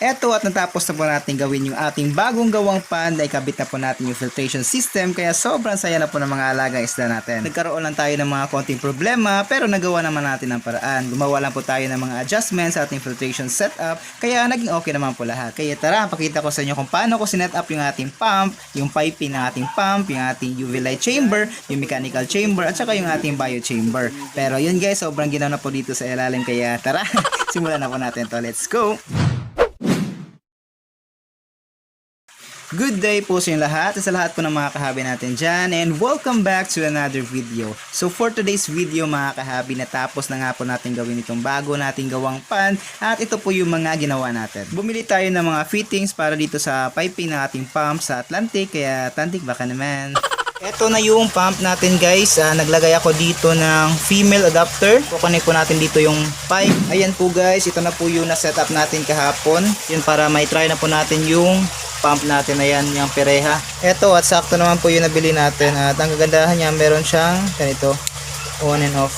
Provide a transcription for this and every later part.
Eto at natapos na po natin gawin yung ating bagong gawang pan ay kabit na po natin yung filtration system kaya sobrang saya na po ng mga alagang isda natin. Nagkaroon lang tayo ng mga konting problema pero nagawa naman natin ang paraan. Gumawa lang po tayo ng mga adjustments sa ating filtration setup kaya naging okay naman po lahat. Kaya tara, pakita ko sa inyo kung paano ko sinet up yung ating pump, yung piping ng ating pump, yung ating UV light chamber, yung mechanical chamber at saka yung ating bio chamber. Pero yun guys, sobrang ginaw na po dito sa ilalim kaya tara, simulan na po natin to. Let's go! Good day po sa inyo lahat, sa lahat po ng mga kahabi natin dyan, and welcome back to another video. So for today's video mga kahabi, natapos na nga po natin gawin itong bago nating gawang pan, at ito po yung mga ginawa natin. Bumili tayo ng mga fittings para dito sa piping ng ating pump sa Atlantic, kaya Atlantic baka naman. Ito na yung pump natin guys. Ah, naglagay ako dito ng female adapter. Kukunin ko natin dito yung pipe. Ayan po guys. Ito na po yung na-setup natin kahapon. Yun para may try na po natin yung pump natin na yan, yung pereha. Ito at sakto naman po yung nabili natin. At ang kagandahan niya, meron siyang ganito, on and off.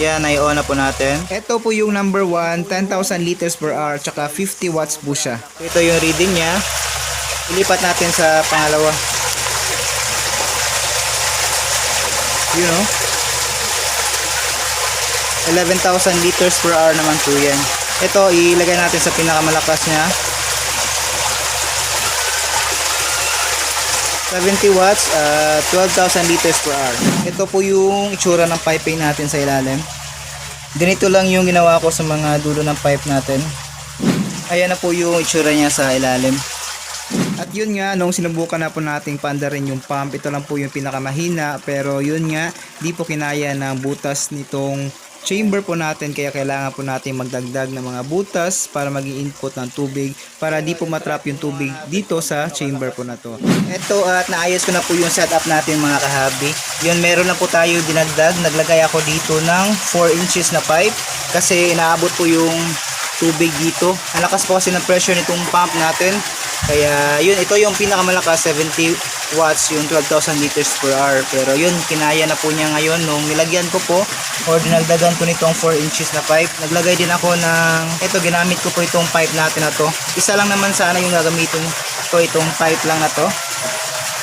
Yan, ay-on na po natin. Ito po yung number 1, 10,000 liters per hour, tsaka 50 watts po siya. Ito yung reading niya. Ilipat natin sa pangalawa. You know? 11,000 liters per hour naman po yan. Ito, ilagay natin sa pinakamalakas niya. 70 watts, uh, 12,000 liters per hour. Ito po yung itsura ng piping natin sa ilalim. Ganito lang yung ginawa ko sa mga dulo ng pipe natin. Ayan na po yung itsura niya sa ilalim. At yun nga, nung sinubukan na po nating panda rin yung pump, ito lang po yung pinakamahina. Pero yun nga, di po kinaya ng butas nitong chamber po natin kaya kailangan po natin magdagdag ng mga butas para maging input ng tubig para di po matrap yung tubig dito sa chamber po na to. Ito at naayos ko na po yung setup natin mga kahabi. Yun meron na po tayo dinagdag. Naglagay ako dito ng 4 inches na pipe kasi inaabot po yung tubig dito. Ang lakas po kasi ng pressure nitong pump natin. Kaya yun, ito yung pinakamalakas 70 watts yung 12,000 liters per hour. Pero yun, kinaya na po niya ngayon nung nilagyan ko po or dinagdagan ko nitong 4 inches na pipe. Naglagay din ako ng, ito ginamit ko po itong pipe natin na to. Isa lang naman sana yung gagamitin ko itong pipe lang na to.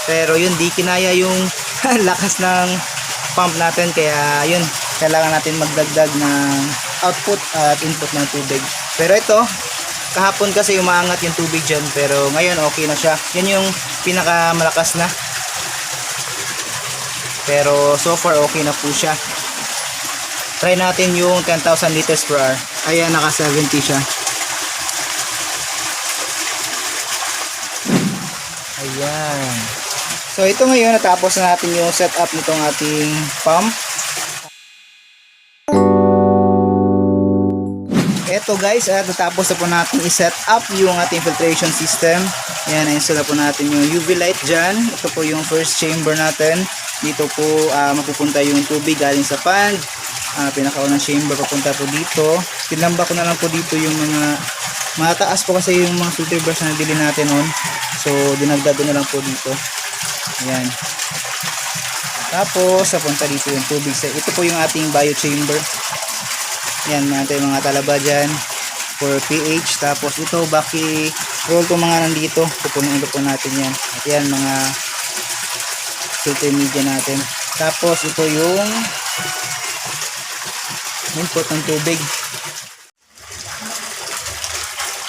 Pero yun, di kinaya yung lakas ng pump natin. Kaya yun, kailangan natin magdagdag ng output at input ng tubig. Pero ito, kahapon kasi umaangat yung tubig dyan pero ngayon okay na siya. Yan yung pinakamalakas na. Pero so far okay na po siya. Try natin yung 10,000 liters per hour. Ayan naka 70 siya. Ayan. So ito ngayon natapos na natin yung setup nitong ating pump Eto guys, at natapos na po natin i-set up yung ating filtration system. Yan, na-install na po natin yung UV light dyan. Ito po yung first chamber natin. Dito po ah, mapupunta yung tubig galing sa pan. Uh, pinakaunang chamber papunta po dito. Tinamba ko na lang po dito yung mga mataas po kasi yung mga filter brush na nabili natin noon. So, dinagdag na lang po dito. Ayan. Tapos, papunta dito yung tubig. Ito po yung ating bio chamber. Yan, meron tayong mga talaba dyan for pH. Tapos ito, baki roll ko mga nandito. Pupunin ko po natin yan. At yan, mga filter media natin. Tapos ito yung input ng tubig.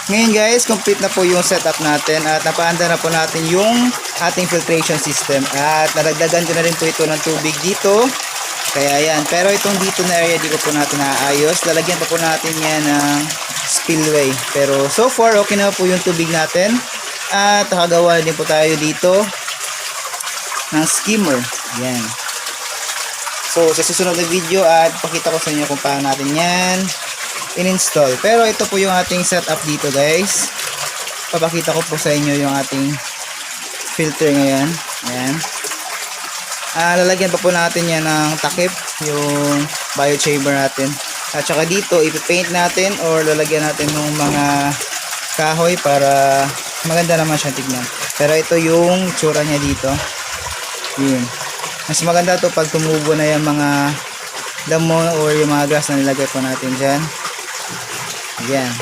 Ngayon guys, complete na po yung setup natin at napaanda na po natin yung ating filtration system at nadagdagan ko na rin po ito ng tubig dito kaya yan. Pero itong dito na area, di ko po natin naayos. Lalagyan pa po natin yan ng spillway. Pero so far, okay na po yung tubig natin. At nakagawa din po tayo dito ng skimmer. Yan. So, sa susunod na video at pakita ko sa inyo kung paano natin yan in-install. Pero ito po yung ating setup dito guys. Papakita ko po sa inyo yung ating filter ngayon. Ayan uh, lalagyan pa po natin yan ng takip yung bio chamber natin. At saka dito ipipaint natin or lalagyan natin ng mga kahoy para maganda naman siya tignan. Pero ito yung tsura niya dito. Yun. Mas maganda to pag tumubo na yung mga damo or yung mga grass na nilagay po natin dyan. Yan.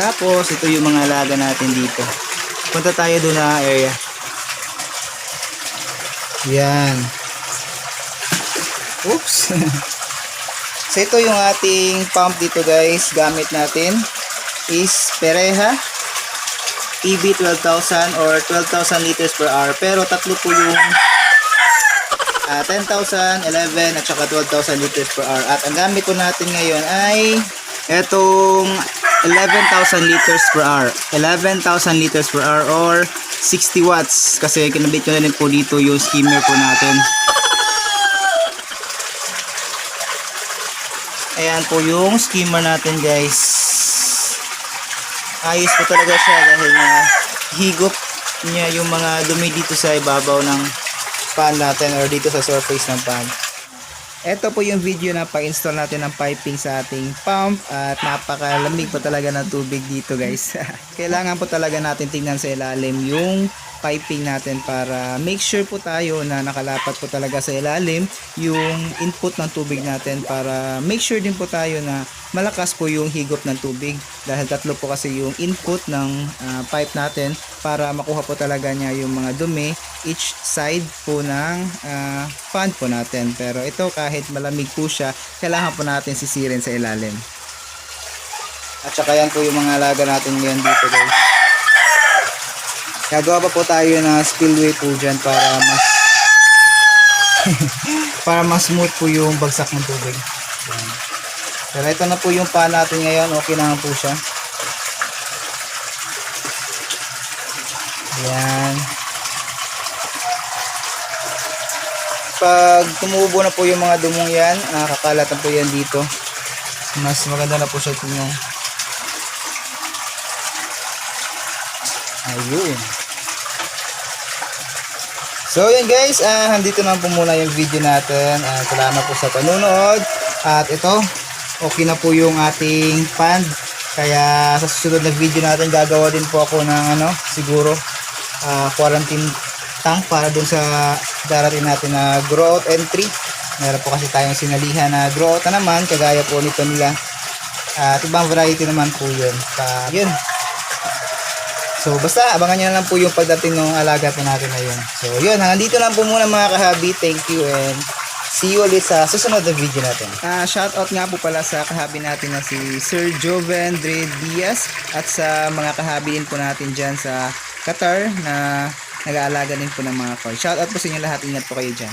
Tapos, ito yung mga alaga natin dito. Punta tayo doon na area. Yan. Oops. so, ito yung ating pump dito guys. Gamit natin is Pereha EB 12,000 or 12,000 liters per hour. Pero tatlo po yung ah, 10,000, 11 at saka 12,000 liters per hour. At ang gamit po natin ngayon ay etong 11,000 liters per hour. 11,000 liters per hour or 60 watts kasi kinabit ko na rin po dito yung skimmer po natin. Ayan po yung skimmer natin guys. Ayos po talaga siya dahil na higop niya yung mga dumi dito sa ibabaw ng pan natin or dito sa surface ng pan. Ito po yung video na pa-install natin ng piping sa ating pump at napakalamig po talaga ng tubig dito guys. Kailangan po talaga natin tingnan sa ilalim yung piping natin para make sure po tayo na nakalapat po talaga sa ilalim yung input ng tubig natin para make sure din po tayo na malakas po yung higop ng tubig. Dahil tatlo po kasi yung input ng ah, pipe natin para makuha po talaga niya yung mga dumi each side po ng ah, fan po natin. Pero ito kahit malamig po siya kailangan po natin sisirin sa ilalim. At saka yan po yung mga alaga natin ngayon dito guys gagawa pa po tayo na spillway po dyan para mas para mas smooth po yung bagsak ng tubig. Yan. pero ito na po yung pan natin ngayon. Okay naman po siya. Yan. Pag tumubo na po yung mga dumong yan nakakalat na po yan dito. Mas maganda na po siya tingnan. Ayun So yun guys, ah nandito na po muna yung video natin. Ah, salamat po sa panunood. At ito, okay na po yung ating pan. Kaya sa susunod na video natin gagawa din po ako ng ano, siguro ah, quarantine tank para dun sa darating natin na growth entry. Meron po kasi tayong sinalihan na growth na naman, kagaya po nito nila. At ibang variety naman po yun. Pa, yun, So basta abangan nyo na lang po yung pagdating ng alaga po natin na. So yun, hanggang dito lang po muna mga kahabi. Thank you and see you ulit sa susunod na video natin. Ah, shout out nga po pala sa kahabi natin na si Sir Joven Dre Diaz at sa mga kahabi din po natin dyan sa Qatar na nag-aalaga din po ng mga car. Shout out po sa inyo lahat. Ingat po kayo dyan.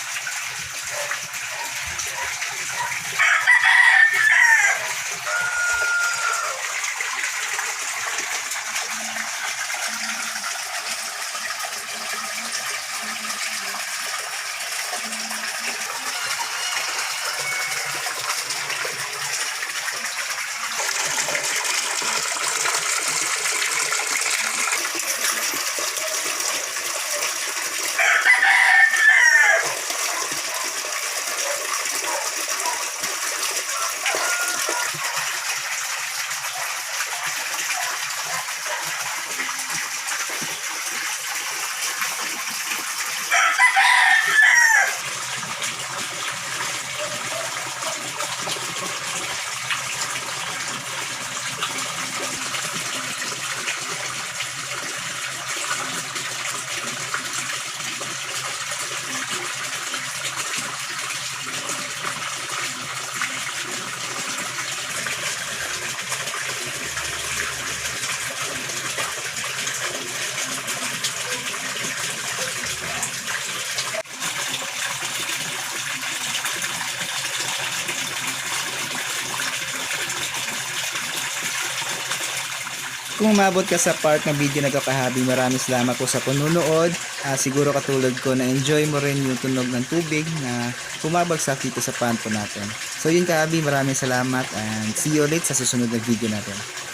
Kung umabot ka sa part ng video na kapahabi, maraming salamat po sa panunood. Ah, siguro katulad ko na enjoy mo rin yung tunog ng tubig na bumabagsak dito sa pan natin. So yun kahabi, maraming salamat and see you ulit sa susunod na video natin.